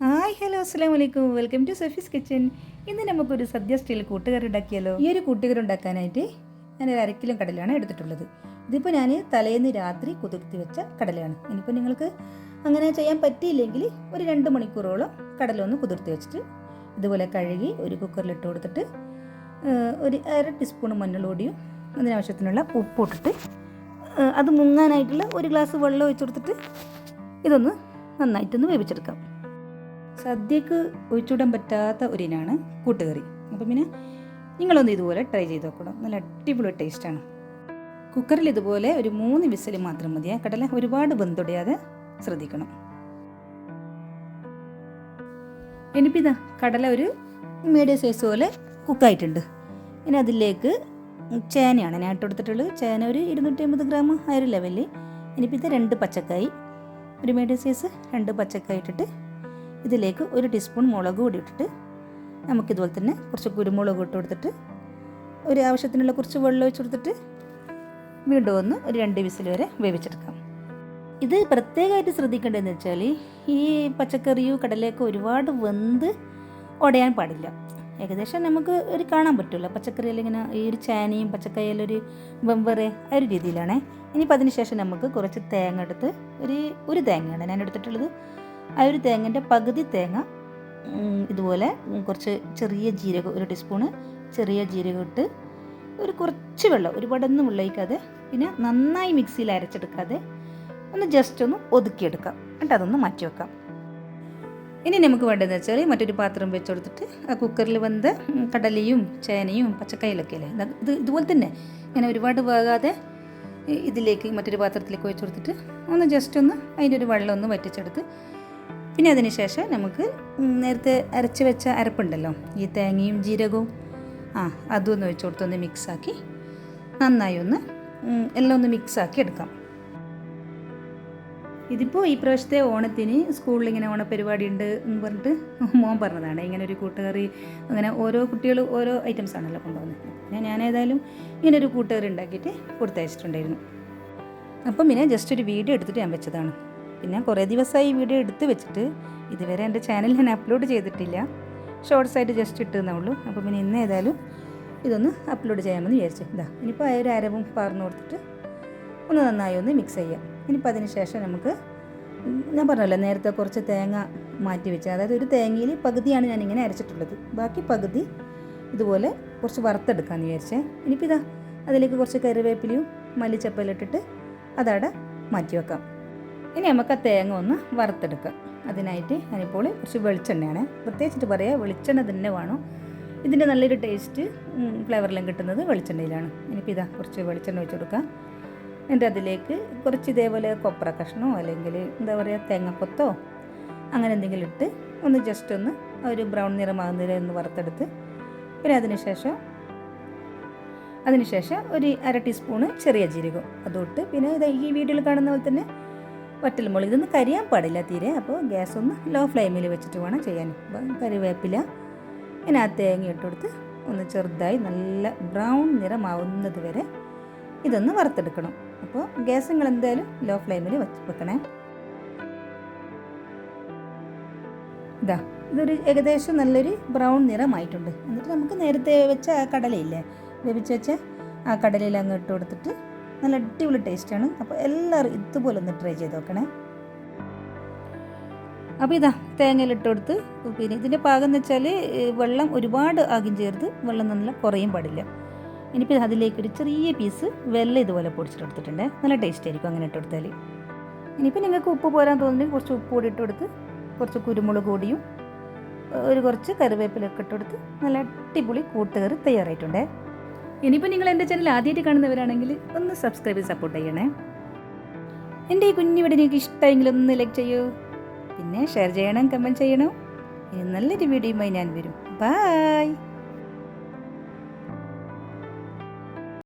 Hi hello അസ്സാം വലൈക്കും welcome to സഫീസ് kitchen. ഇന്ന് നമുക്കൊരു സദ്യ സ്റ്റൈൽ കൂട്ടുകറി ഉണ്ടാക്കിയാലോ ഈ ഒരു കൂട്ടുകറി ഉണ്ടാക്കാനായിട്ട് ഞാൻ ഒരു അരക്കിലും കടലയാണ് എടുത്തിട്ടുള്ളത്. ഇതിപ്പോൾ ഞാൻ തലേന്ന് രാത്രി കുതിർത്തി വെച്ച കടലയാണ്. ഇനിയിപ്പോൾ നിങ്ങൾക്ക് അങ്ങനെ ചെയ്യാൻ പറ്റിയില്ലെങ്കിൽ ഒരു രണ്ട് മണിക്കൂറോളം കടലൊന്ന് കുതിർത്തി വെച്ചിട്ട് ഇതുപോലെ കഴുകി ഒരു കുക്കറിൽ ഇട്ട് കൊടുത്തിട്ട് ഒരു അര ടീസ്പൂൺ മഞ്ഞളോടിയും അതിനാവശ്യത്തിനുള്ള ഉപ്പിട്ടിട്ട് അത് മുങ്ങാനായിട്ടുള്ള ഒരു ഗ്ലാസ് വെള്ളം ഒഴിച്ചു കൊടുത്തിട്ട് ഇതൊന്ന് നന്നായിട്ടൊന്ന് വേവിച്ചെടുക്കാം. സദ്യക്ക് ഒഴിച്ചുവിടാൻ പറ്റാത്ത ഒരിനാണ് കൂട്ടുകറി. അപ്പം പിന്നെ നിങ്ങളൊന്ന് ഇതുപോലെ ട്രൈ ചെയ്ത് നോക്കണം. നല്ല അടിപൊളി ടേസ്റ്റാണ് കുക്കറിൽ ഇതുപോലെ ഒരു മൂന്ന് വിസിൽ മാത്രം മതിയെ കടല ഒരുപാട് ബന്ധുടയാതെ ശ്രദ്ധിക്കണം. എനിപ്പിതാ കടല ഒരു മീഡിയം സൈസ് പോലെ കുക്കായിട്ടുണ്ട് ഇനി അതിലേക്ക് ചേനയാണ്. ഞാൻ ഇട്ടുകൊടുത്തിട്ടുള്ളത് ചേന ഒരു ഇരുന്നൂറ്റി അമ്പത് ഗ്രാം ആ ഒരു ലെവലിൽ ഇനിയിപ്പോൾ ഇത് രണ്ട് പച്ചക്കായി. ഒരു മീഡിയം സൈസ് രണ്ട് പച്ചക്കായി ഇട്ടിട്ട് ഇതിലേക്ക് ഒരു ടീസ്പൂൺ മുളക് കൂടി ഇട്ടിട്ട് നമുക്കിതുപോലെ തന്നെ കുറച്ച് കുരുമുളക് ഇട്ട് കൊടുത്തിട്ട് ഒരു ആവശ്യത്തിനുള്ള കുറച്ച് വെള്ളം ഒഴിച്ച് കൊടുത്തിട്ട് വീണ്ടും ഒന്ന് ഒരു രണ്ട് വിസിൽ വരെ വേവിച്ചെടുക്കാം. ഇത് പ്രത്യേകമായിട്ട് ശ്രദ്ധിക്കേണ്ടതെന്ന് വെച്ചാൽ ഈ പച്ചക്കറിയും കടലയൊക്കെ ഒരുപാട് വെന്ത് ഉടയാൻ പാടില്ല. ഏകദേശം നമുക്ക് ഒരു കാണാൻ പറ്റില്ല പച്ചക്കറിയിൽ ഇങ്ങനെ ഈ ഒരു ചാനയും പച്ചക്കറിയെല്ലാം ഒരു വെമ്പറെ ആ ഒരു രീതിയിലാണേ. ഇനിയിപ്പോൾ അതിന് ശേഷം നമുക്ക് കുറച്ച് തേങ്ങ എടുത്ത് ഒരു ഒരു തേങ്ങയാണ് ഞാൻ എടുത്തിട്ടുള്ളത് ആ ഒരു തേങ്ങന്റെ പകുതി തേങ്ങ ഇതുപോലെ കുറച്ച് ചെറിയ ജീരകം ഒരു ടീസ്പൂണ് ചെറിയ ജീരകം ഇട്ട് ഒരു കുറച്ച് വെള്ളം ഒരുപാടൊന്നും വെള്ളം ഒഴിക്കാതെ പിന്നെ നന്നായി മിക്സിയിൽ അരച്ചെടുക്കാതെ ഒന്ന് ജസ്റ്റ് ഒന്ന് ഒതുക്കിയെടുക്കാം. എന്നിട്ട് അതൊന്ന് മാറ്റി വെക്കാം. ഇനി നമുക്ക് വേണ്ടതെന്ന് വെച്ചാൽ മറ്റൊരു പാത്രം വെച്ച് കൊടുത്തിട്ട് ആ കുക്കറിൽ വെന്ത കടലയും ചേനയും പച്ചക്കയിലൊക്കെ അല്ലേ ഇത് ഇത് ഇതുപോലെ തന്നെ ഇങ്ങനെ ഒരുപാട് വേകാതെ ഇതിലേക്ക് മറ്റൊരു പാത്രത്തിലേക്ക് വെച്ച് കൊടുത്തിട്ട് ഒന്ന് ജസ്റ്റ് ഒന്ന് അതിന്റെ ഒരു വെള്ളം ഒന്ന് വറ്റിച്ചെടുത്ത് പിന്നെ അതിന് ശേഷം നമുക്ക് നേരത്തെ അരച്ച് വെച്ച അരപ്പുണ്ടല്ലോ. ഈ തേങ്ങയും ജീരകവും. ആ അതും ഒന്ന് വെച്ച് കൊടുത്തൊന്ന് മിക്സാക്കി നന്നായി ഒന്ന് എല്ലാം ഒന്ന് മിക്സാക്കി എടുക്കാം. ഇതിപ്പോൾ ഈ പ്രാവശ്യത്തെ ഓണത്തിന് സ്കൂളിൽ ഇങ്ങനെ ഓണപരിപാടി ഉണ്ട് എന്ന് പറഞ്ഞിട്ട് മോൻ പറഞ്ഞതാണ്. ഇങ്ങനെ ഒരു കൂട്ടുകറി അങ്ങനെ ഓരോ കുട്ടികൾ ഓരോ ഐറ്റംസ് ആണല്ലോ കൊണ്ടുപോകുന്നത് പിന്നെ ഞാൻ ഏതായാലും ഇങ്ങനെ ഒരു കൂട്ടുകറി ഉണ്ടാക്കിയിട്ട് കൊടുത്തയച്ചിട്ടുണ്ടായിരുന്നു. അപ്പം പിന്നെ ജസ്റ്റ് ഒരു വീഡിയോ എടുത്തിട്ട് ഞാൻ വെച്ചതാണ്. പിന്നെ കുറേ ദിവസമായി ഈ വീഡിയോ എടുത്ത് വെച്ചിട്ട് ഇതുവരെ എന്റെ ചാനൽ ഞാൻ അപ്ലോഡ് ചെയ്തിട്ടില്ല. ഷോർട്സ് ആയിട്ട് ജസ്റ്റ് ഇട്ടുന്നേ ഉള്ളൂ. അപ്പോൾ പിന്നെ ഇന്ന് ഏതായാലും ഇതൊന്ന് അപ്ലോഡ് ചെയ്യാമെന്ന് വിചാരിച്ചു. ഇതാ ഇനിയിപ്പോൾ ആ ഒരു അരവും പാർന്ന് കൊടുത്തിട്ട് ഒന്ന് നന്നായി ഒന്ന് മിക്സ് ചെയ്യാം. ഇനിയിപ്പോൾ അതിന് ശേഷം നമുക്ക് ഞാൻ പറഞ്ഞല്ലോ നേരത്തെ കുറച്ച് തേങ്ങ മാറ്റി വെച്ച അതായത് ഒരു തേങ്ങയിൽ പകുതിയാണ് ഞാനിങ്ങനെ അരച്ചിട്ടുള്ളത്. ബാക്കി പകുതി ഇതുപോലെ കുറച്ച് വറുത്തെടുക്കാമെന്ന് വിചാരിച്ചേ. ഇനിയിപ്പോൾ ഇതാ അതിലേക്ക് കുറച്ച് കറിവേപ്പിലയും മല്ലിച്ചപ്പലിട്ടിട്ട് അതവിടെ മാറ്റി വെക്കാം. ഇനി നമുക്ക് ആ തേങ്ങ ഒന്ന് വറുത്തെടുക്കാം. അതിനായിട്ട് ഞാനിപ്പോൾ കുറച്ച് വെളിച്ചെണ്ണയാണ്. പ്രത്യേകിച്ചിട്ട് പറയാം വെളിച്ചെണ്ണ തന്നെ വേണം. ഇതിന്റെ നല്ലൊരു ടേസ്റ്റ് ഫ്ലേവറിലും കിട്ടുന്നത് വെളിച്ചെണ്ണയിലാണ്. ഇനിയിപ്പോൾ ഇതാ കുറച്ച് വെളിച്ചെണ്ണ വെച്ച് കൊടുക്കാം. എന്നിട്ട് അതിലേക്ക് കുറച്ച് ഇതേപോലെ കൊപ്ര കഷ്ണമോ അല്ലെങ്കിൽ എന്താ പറയുക തേങ്ങക്കൊത്തോ അങ്ങനെ എന്തെങ്കിലും ഇട്ട് ഒന്ന് ജസ്റ്റ് ഒന്ന് ഒരു ബ്രൗൺ നിറമാകുന്നതിൽ ഒന്ന് വറുത്തെടുത്ത് പിന്നെ അതിനുശേഷം അതിനുശേഷം ഒരു അര ടീസ്പൂണ് ചെറിയ ജീരകം. അതോട്ട് പിന്നെ ഇത് ഈ വീഡിയോയിൽ കാണുന്ന പോലെ തന്നെ വറ്റൽമുളക്. ഇതൊന്നും കരിയാൻ പാടില്ല തീരെ. അപ്പോൾ ഗ്യാസ് ഒന്ന് ലോ ഫ്ലെയിമിൽ വെച്ചിട്ട് വേണം ചെയ്യാൻ. അപ്പം കറിവേപ്പില ആ തേങ്ങ ഇട്ട് കൊടുത്ത് ഒന്ന് ചെറുതായി നല്ല ബ്രൗൺ നിറമാവുന്നത് വരെ ഇതൊന്ന് വറുത്തെടുക്കണം. അപ്പോൾ ഗ്യാസ് നിങ്ങൾ എന്തായാലും ലോ ഫ്ലെയിമിൽ വെച്ച് വെക്കണേ. ഇതാ ഇതൊരു ഏകദേശം നല്ലൊരു ബ്രൗൺ നിറമായിട്ടുണ്ട്. എന്നിട്ട് നമുക്ക് നേരത്തെ വെച്ച കടലയില്ലേ വേവിച്ച് വെച്ച ആ കടലയിൽ അങ്ങ് ഇട്ട് കൊടുത്തിട്ട് നല്ല അടിപൊളി ടേസ്റ്റാണ് അപ്പോൾ എല്ലാവരും ഇതുപോലെ ഒന്ന് ട്രൈ ചെയ്ത് നോക്കണേ. അപ്പോൾ ഇതാ തേങ്ങയിൽ ഇട്ട് കൊടുത്ത് പിന്നെ ഇതിന്റെ പാകം എന്ന് വെച്ചാൽ വെള്ളം ഒരുപാട് ആകും ചേർത്ത് വെള്ളം നല്ല കുറയും പാടില്ല. ഇനിയിപ്പോൾ അതിലേക്ക് ഒരു ചെറിയ പീസ് വെള്ളം ഇതുപോലെ പൊടിച്ചിട്ട് എടുത്തിട്ടുണ്ട് നല്ല ടേസ്റ്റ് ആയിരിക്കും അങ്ങനെ ഇട്ട് കൊടുത്താൽ ഇനിയിപ്പോൾ നിങ്ങൾക്ക് ഉപ്പ് പോരാൻ തോന്നുന്നെങ്കിൽ കുറച്ച് ഉപ്പ് കൂടി ഇട്ട് കൊടുത്ത് കുറച്ച് കുരുമുളക് പൊടിയും ഒരു കുറച്ച് കറിവേപ്പിലൊക്കെ ഇട്ട് കൊടുത്ത് നല്ല അടിപൊളി കൂട്ടുകറി തയ്യാറായിട്ടുണ്ടേ. ഇനിയിപ്പോൾ നിങ്ങൾ എന്റെ ചാനൽ ആദ്യമായിട്ട് കാണുന്നവരാണെങ്കിൽ ഒന്ന് സബ്സ്ക്രൈബ് ചെയ്ത് സപ്പോർട്ട് ചെയ്യണേ. എന്റെ ഈ കുഞ്ഞു നിങ്ങൾക്ക് ഇഷ്ടമെങ്കിൽ ഒന്ന് ലൈക്ക് ചെയ്യൂ. പിന്നെ ഷെയർ ചെയ്യണം കമന്റ് ചെയ്യണം. ഇനി നല്ലൊരു വീഡിയോയുമായി ഞാൻ വരും. ബായ്